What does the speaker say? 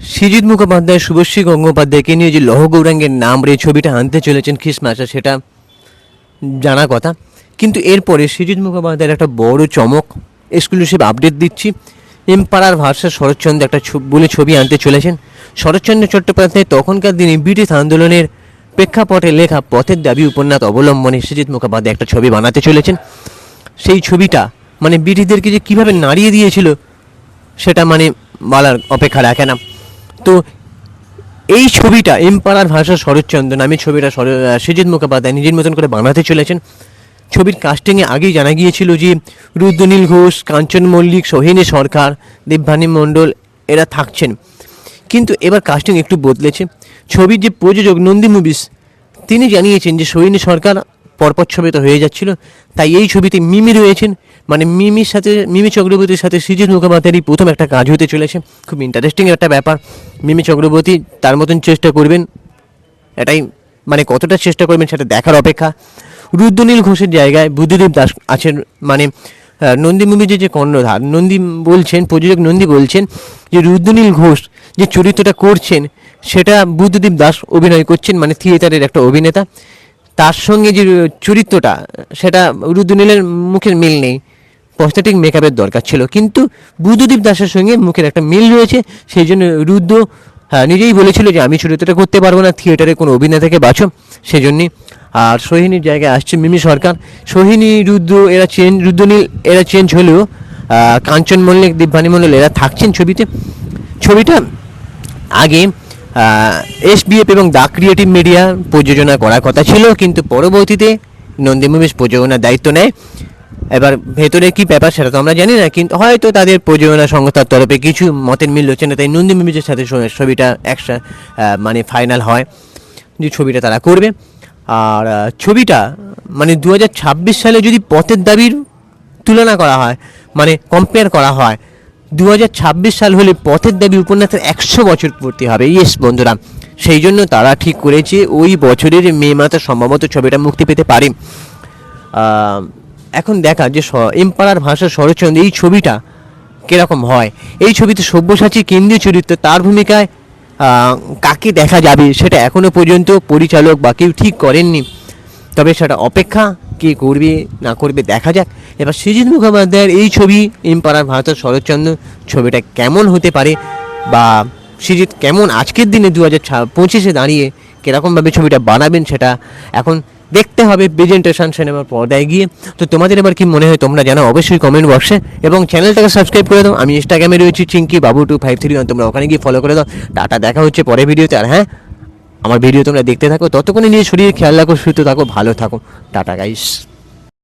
সৃজিত মুখোপাধ্যায়, শুভশ্রী গঙ্গোপাধ্যায়কে নিয়ে যে লৌহ গৌরাঙ্গের নাম রে ছবিটা আনতে চলেছেন খ্রিসমাসে সেটা জানা কথা। কিন্তু এরপরে সৃজিত মুখোপাধ্যায়ের একটা বড় চমক এক্সক্লুসিভ আপডেট দিচ্ছি। এমপাড়ার ভাষা শরৎচন্দ্র একটা বলে ছবি আনতে চলেছেন। শরৎচন্দ্র চট্টোপাধ্যায় তখনকার দিনে ব্রিটিশ আন্দোলনের প্রেক্ষাপটে লেখা পথের দাবি উপন্যাস অবলম্বনে সৃজিত মুখোপাধ্যায় একটা ছবি বানাতে চলেছেন। সেই ছবিটা মানে ব্রিটিশদেরকে যে কীভাবে নাড়িয়ে দিয়েছিল, সেটা মানে বলার অপেক্ষা রাখে না। তো এই ছবিটা এমপাড়ার ভাষা শরৎচন্দ্র নামে ছবিটা সৃজিত মুখোপাধ্যায় নিজের মতন করে বানাতে চলেছেন। ছবির কাস্টিংয়ে আগেই জানা গিয়েছিল যে রুদ্রনীল ঘোষ, কাঞ্চন মল্লিক, সোহিনী সরকার দেবভানী মণ্ডল এরা থাকছেন। কিন্তু এবার কাস্টিং একটু বদলেছে। ছবির যে প্রযোজক নন্দী মুভিস, তিনি জানিয়েছেন যে সোহিনী সরকার পরপর ছবি তো হয়ে যাচ্ছিল, তাই এই ছবিতে মিমি রয়েছেন। মানে মিমির সাথে, মিমি চক্রবর্তীর সাথে সৃজিত মুখোপাধ্যায়েরই প্রথম একটা কাজ হতে চলেছে। খুব ইন্টারেস্টিং একটা ব্যাপার। মিমি চক্রবর্তী তার মতন চেষ্টা করবেন। এটাই মানে কতটা চেষ্টা করবেন সেটা দেখার অপেক্ষা। রুদ্রনীল ঘোষের জায়গায় বুদ্ধদেব দাস আছেন। মানে নন্দী মুভিজে যে কর্ণধার, নন্দী বলছেন, প্রযোজক নন্দী বলছেন যে রুদ্রনীল ঘোষ যে চরিত্রটা করছেন, সেটা বুদ্ধদেব দাস অভিনয় করছেন মানে থিয়েটারের একটা অভিনেতা। তার সঙ্গে যে চরিত্রটা, সেটা রুদ্রনীলের মুখের মিল নেই। প্রস্থেটিক মেকআপের দরকার ছিল। কিন্তু বুদ্ধদীপ দাসের সঙ্গে মুখের একটা মিল রয়েছে, সেই জন্য রুদ্র হ্যাঁ নিজেই বলেছিল যে আমি চরিত্রটা করতে পারব না, থিয়েটারে কোনো অভিনেতাকে বাছো সেই জন্যই আর সোহিনীর জায়গায় আসছে মিমি সরকার। সোহিনী, রুদ্র, এরা চেঞ্জ রুদ্রনীল এরা চেঞ্জ হলেও কাঞ্চন মল্লিক, দিব্যানী মল্লিক এরা থাকছেন ছবিতে। ছবিটা আগে এস এসবিএফ এবং দা ক্রিয়েটিভ মিডিয়া প্রযোজনা করার কথা ছিল, কিন্তু পরবর্তীতে নন্দী মুভিস প্রযোজনার দায়িত্ব নেয়। এবার ভেতরে কি ব্যাপার সেটা তো আমরা জানি না, কিন্তু হয়তো তাদের প্রযোজনা সংস্থার তরফে কিছু মতের মিল হচ্ছে না, তাই নন্দী মুভিজের সাথে ছবিটা একসা মানে ফাইনাল হয়, যে ছবিটা তারা করবে। আর ছবিটা মানে দু হাজার ছাব্বিশ সালে যদি পথের দাবির তুলনা করা হয় মানে কম্পেয়ার করা হয় দু হাজার ছাব্বিশ সাল হলে পথের দাবি উপন্যাসের একশো বছর পূর্তি হবে। ইয়েস বন্ধুরা, সেই জন্য তারা ঠিক করেছে, ওই বছরের মে মাসে সম্ভবত ছবিটা মুক্তি পেতে পারে। এখন দেখা যে এমপাড়ার ভাষা শরৎচন্দ্র, এই ছবিটা কীরকম হয়? এই ছবিতে সব্যসাচী কেন্দ্রীয় চরিত্র তার ভূমিকায় কাকে দেখা যাবে সেটা এখনও পর্যন্ত পরিচালক বা কেউ ঠিক করেননি। তবে সেটা অপেক্ষা কে করবে, না করবে দেখা যাক। এবার সৃজিত মুখোপাধ্যায়ের এই ছবি এমপাড়ার ভারতের শরৎচন্দ্র, ছবিটা কেমন হতে পারে বা সৃজিত কেমন আজকের দিনে দু হাজার পঁচিশে দাঁড়িয়ে কীরকমভাবে ছবিটা বানাবেন সেটা এখন দেখতে হবে প্রেজেন্টেশন সিনেমার পর্দায় গিয়ে। তো তোমাদের এবার কি মনে হয় তোমরা জানো অবশ্যই কমেন্ট বক্সে এবং চ্যানেলটাকে সাবস্ক্রাইব করে দাও। আমি ইনস্টাগ্রামে রয়েছি চিঙ্কি বাবু টু ফাইভ থ্রি তোমরা ওখানে গিয়ে ফলো করে দাও। টাটা, দেখা হচ্ছে পরের ভিডিওতে। আর হ্যাঁ আমার ভিডিও তোমরা দেখতে থাকো। ততক্ষণে নিয়ে শরীরে খেয়াল রাখো, সুস্থ থাকো, ভালো থাকো। Tata guys